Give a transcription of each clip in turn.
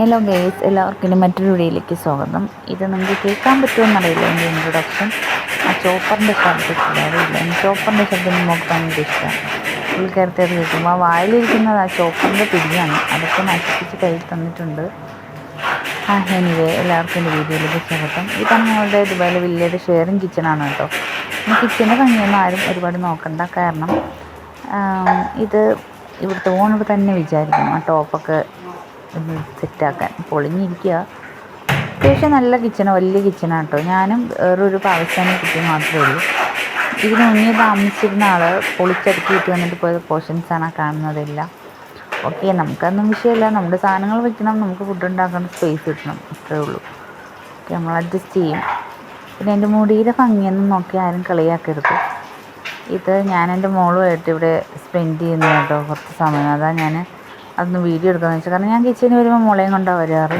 Hello guys എല്ലാവർക്കും മറ്റൊരു വീഡിയോയിലേക്ക് സ്വാഗതം. ഇത് നിങ്ങൾക്ക് കേൾക്കാൻ പറ്റുമെന്നറിയില്ല എന്റെ ഇൻട്രൊഡക്ഷൻ ആ ചോപ്പറിന്റെ ശബ്ദത്തിൽ അറിയില്ല ചോപ്പറിന്റെ ശബ്ദം നമുക്ക് ഭയങ്കര ഇഷ്ടമാണ്. പുള്ളിക്കാരത്തെ അത് കേൾക്കുമ്പോൾ ആ വായിലിരിക്കുന്നത് ആ ചോപ്പറിന്റെ പിടിയാണ്. അതൊക്കെ നശിപ്പിച്ച് കയ്യിൽ തന്നിട്ടുണ്ട്. ആ എനിവേ എല്ലാവർക്കും എന്റെ വീഡിയോയിലേക്ക് സ്വാഗതം. ഇത് ഞങ്ങളുടെ ദുബായിലെ വലിയൊരു ഷെയറിങ് കിച്ചണാണ് കേട്ടോ. കിച്ചന്റെ ഭംഗിയൊന്നും ആരും ഒരുപാട് നോക്കണ്ട. കാരണം ഇത് ഇവിടുത്തെ ഓണർ തന്നെ വിചാരിക്കും ആ ടോപ്പൊക്കെ ഒന്ന് സെറ്റാക്കാൻ. പൊളിഞ്ഞിരിക്കുക. അത്യാവശ്യം നല്ല കിച്ചണാണ് വലിയ കിച്ചണാണ് കേട്ടോ. ഞാനും വേറൊരു പാകിസ്ഥാനി കുട്ടി മാത്രമേ ഉള്ളൂ. ഇതിന് മുന്നേ താമസിച്ചിരുന്ന ആൾ പൊളിച്ചടുക്കിയിട്ട് വന്നിട്ട് പോയ പോർഷൻസാണ് കാണുന്നതെല്ലാം. ഓക്കെ നമുക്കൊന്നും വിഷയമില്ല. നമ്മുടെ സാധനങ്ങൾ വെക്കണം. നമുക്ക് ഫുഡ് ഉണ്ടാക്കണം സ്പേസ് കിട്ടണം. അത്രേ ഉള്ളൂ. ഓക്കെ നമ്മൾ അഡ്ജസ്റ്റ് ചെയ്യും. പിന്നെ എന്റെ മുടിയുടെ ഭംഗിയൊന്നും നോക്കി ആരും കളിയാക്കരുത്. ഇത് ഞാൻ എന്റെ മോളുമായിട്ട് ഇവിടെ സ്പെൻഡ് ചെയ്യുന്നു കേട്ടോ കുറച്ച് സമയം. അതാ ഞാൻ അതൊന്ന് വീഡിയോ എടുക്കാമെന്ന് വെച്ചാൽ കാരണം ഞാൻ കിച്ചണിൽ വരുമ്പോൾ മോളെയും കൊണ്ടാണ് വരാറ്.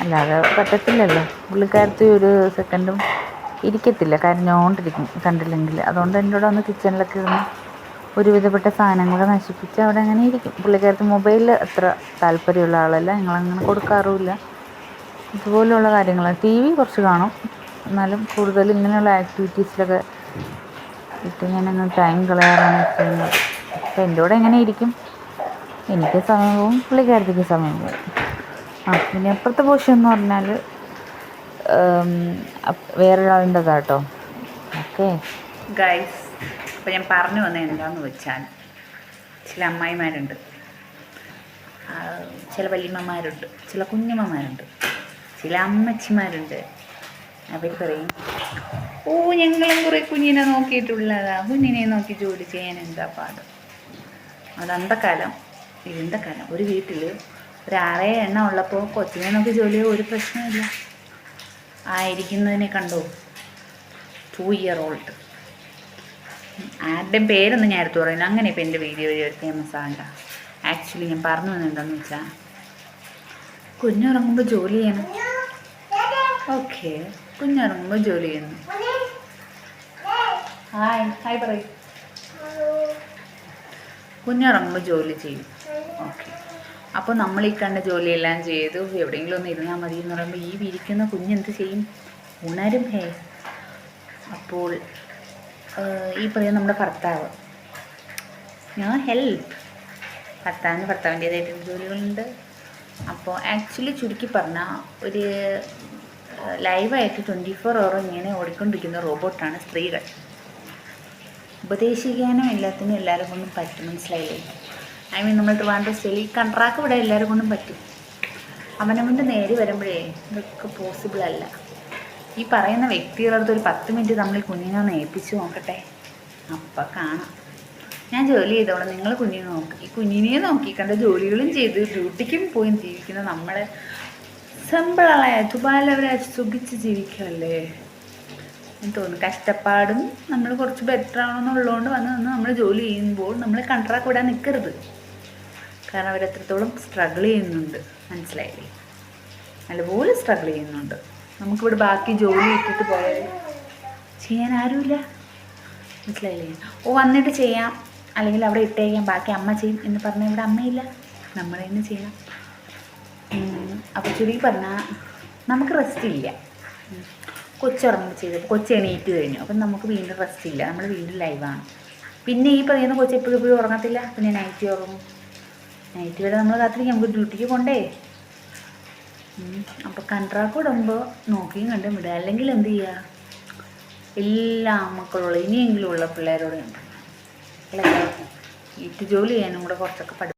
അല്ലാതെ പറ്റത്തില്ലല്ലോ. പുള്ളിക്കാരത്തി ഒരു സെക്കൻഡും ഇരിക്കത്തില്ല. കരഞ്ഞോണ്ടിരിക്കും കണ്ടില്ലെങ്കിൽ. അതുകൊണ്ട് എന്റെ കൂടെ ഒന്ന് കിച്ചണിലൊക്കെ ഇരുന്ന് ഒരുവിധപ്പെട്ട സാധനങ്ങളൊക്കെ നശിപ്പിച്ച് അവിടെ അങ്ങനെ ഇരിക്കും. പുള്ളിക്കാരത്ത് മൊബൈലിൽ അത്ര താല്പര്യമുള്ള ആളല്ല. ഞങ്ങളങ്ങനെ കൊടുക്കാറുമില്ല. ഇതുപോലെയുള്ള കാര്യങ്ങൾ. ടി വി കുറച്ച് കാണും. എന്നാലും കൂടുതൽ ഇങ്ങനെയുള്ള ആക്ടിവിറ്റീസിലൊക്കെ ഇട്ട് ഞാനങ്ങ് ടൈം കളയാറാണ് ചെയ്യുന്നത്. അപ്പോൾ എന്റെ കൂടെ എങ്ങനെ ഇരിക്കും. എനിക്ക് സമയം പോകും പുള്ളിക്കാരത്തേക്ക് സമയം പോകും ആ പിന്നെ അപ്പുറത്തെ പോഷൻ എന്ന് പറഞ്ഞാൽ വേറൊരാളുടെ കേട്ടോ ഓക്കെ. ഗൈസ് അപ്പോൾ ഞാൻ പറഞ്ഞു വന്നത് എന്താണെന്ന് വെച്ചാൽ ചില അമ്മായിമാരുണ്ട്. ചില വല്യമ്മമാരുണ്ട് ചില കുഞ്ഞമ്മമാരുണ്ട് ചില അമ്മച്ചിമാരുണ്ട്. അവർ പറയും ഓ ഞങ്ങളും കുറേ കുഞ്ഞിനെ നോക്കിയിട്ടുള്ളതാ കുഞ്ഞിനെ നോക്കി ജോലി ചെയ്യാൻ എന്താ പാട്? അത് അന്തക്കാലം ഇതിന്റെ കാരണം ഒരു വീട്ടിൽ ഒരു ആറേ എണ്ണ ഉള്ളപ്പോൾ കൊച്ചിനെ നോക്കി ജോലി ഒരു പ്രശ്നമില്ല ആയിരിക്കുന്നതിനെ കണ്ടോ? ടു ഇയർ ഓൾഡ് ആരുടെയും പേരൊന്നും ഞാൻ എടുത്തു പറയുന്നു അങ്ങനെ ഇപ്പം എന്റെ വീഡിയോ ഒരു ഫേമസ് ആകണ്ട ആക്ച്വലി ഞാൻ പറഞ്ഞു വന്നത് എന്താണെന്ന് വെച്ചാൽ കുഞ്ഞുറങ്ങുമ്പോൾ ജോലി ചെയ്യണം. ഓക്കെ കുഞ്ഞുറങ്ങുമ്പോൾ ജോലി ചെയ്യുന്നു. ഹായ് ഹായ് പറയും. കുഞ്ഞുറങ്ങുമ്പോൾ ജോലി ചെയ്യും. ഓക്കെ അപ്പോൾ നമ്മൾ ഈ കണ്ട ജോലിയെല്ലാം ചെയ്തു എവിടെയെങ്കിലും ഒന്ന് ഇരുന്നാൽ മതി എന്ന് പറയുമ്പോൾ ഈ വിരിക്കുന്ന കുഞ്ഞെന്ത് ചെയ്യും? ഉണരും ഹേ. അപ്പോൾ ഈ പറയുന്ന നമ്മുടെ ഭർത്താവ് ഞാൻ ഹെൽപ്പ് ഭർത്താവിന് ഭർത്താവിന്റേതായിട്ടുള്ള ജോലികളുണ്ട്. അപ്പോൾ ആക്ച്വലി ചുരുക്കി പറഞ്ഞാൽ ഒരു ലൈവായിട്ട് ട്വന്റി ഫോർ അവർ ഇങ്ങനെ ഓടിക്കൊണ്ടിരിക്കുന്ന റോബോട്ടാണ് സ്ത്രീകൾ. ഉപദേശിക്കാനും എല്ലാത്തിനും എല്ലാവരും കൊണ്ടും പറ്റും മനസ്സിലായില്ലേ? ഐ മീൻ നമ്മൾ ട്രിവാൻഡ്രം സ്റ്റൈലിൽ കൺട്രാക്ക് ഇവിടെ എല്ലാവരും കൊണ്ടും പറ്റും. അവനവന്റെ നേരി വരുമ്പോഴേ ഇതൊക്കെ പോസിബിൾ അല്ല. ഈ പറയുന്ന വ്യക്തികളുടെ അടുത്ത് ഒരു പത്ത് മിനിറ്റ് നമ്മൾ കുഞ്ഞിനെ ഒന്ന് ഏൽപ്പിച്ച് നോക്കട്ടെ? അപ്പം കാണാം. ഞാൻ ജോലി ചെയ്തോളാം. നിങ്ങൾ കുഞ്ഞിനെ നോക്കി. ഈ കുഞ്ഞിനെ നോക്കി കണ്ട ജോലികളും ചെയ്ത് ഡ്യൂട്ടിക്കും പോയി ജീവിക്കുന്ന നമ്മളെ സിമ്പിളായ ദുബായിലവരെ സുഖിച്ച് ജീവിക്കല്ലേ എനിക്ക് തോന്നുന്നു. കഷ്ടപ്പാടും നമ്മൾ കുറച്ച് ബെറ്റർ ആണെന്നുള്ളതുകൊണ്ട് വന്ന് നിന്ന് നമ്മൾ ജോലി ചെയ്യുമ്പോൾ നമ്മൾ കൺട്രാക്ട് വിടാൻ നിൽക്കരുത് കാരണം അവരെത്രത്തോളം സ്ട്രഗിൾ ചെയ്യുന്നുണ്ട്. മനസ്സിലായില്ലേ? നല്ലപോലെ സ്ട്രഗിൾ ചെയ്യുന്നുണ്ട്. നമുക്കിവിടെ ബാക്കി ജോലി ഇട്ടിട്ട് പോയാൽ ചെയ്യാൻ ആരുമില്ല. മനസ്സിലായില്ലേ? ഓ വന്നിട്ട് ചെയ്യാം. അല്ലെങ്കിൽ അവിടെ ഇട്ടേക്കാം. ബാക്കി അമ്മ ചെയ്യും എന്ന് പറഞ്ഞാൽ ഇവിടെ അമ്മയില്ല. നമ്മൾ തന്നെ ചെയ്യണം അപ്പോൾ ചുരുക്കി പറഞ്ഞാൽ നമുക്ക് റെസ്റ്റ് ഇല്ല. കൊച്ചുറങ്ങി ചെയ്തു. ചെയ്തപ്പോൾ കൊച്ചു എണീറ്റ് കഴിഞ്ഞു. അപ്പം നമുക്ക് വീണ്ടും റെസ്റ്റ് ഇല്ല. നമ്മൾ വീണ്ടും ലൈവാണ് പിന്നെ ഈ പറയുന്ന കൊച്ചെപ്പോഴും എപ്പോഴും ഉറങ്ങത്തില്ല. പിന്നെ നൈറ്റ് ഉറങ്ങും. നൈറ്റ് വരെ നമ്മൾ കാത്തിരിക്കും. നമുക്ക് ഡ്യൂട്ടിക്ക് പോണ്ടേ? അപ്പോൾ കൺട്രാക്ട് ഇടുമ്പോൾ നോക്കിയും കണ്ടും വിടുക. അല്ലെങ്കിൽ എന്ത് ചെയ്യുക എല്ലാ മക്കളുള്ള ഇനിയെങ്കിലും ഉള്ള പിള്ളേരോട് ഉണ്ട് പിള്ളേരെ വീട്ടു ജോലി ചെയ്യാനും കൂടെ കുറച്ചൊക്കെ പഠി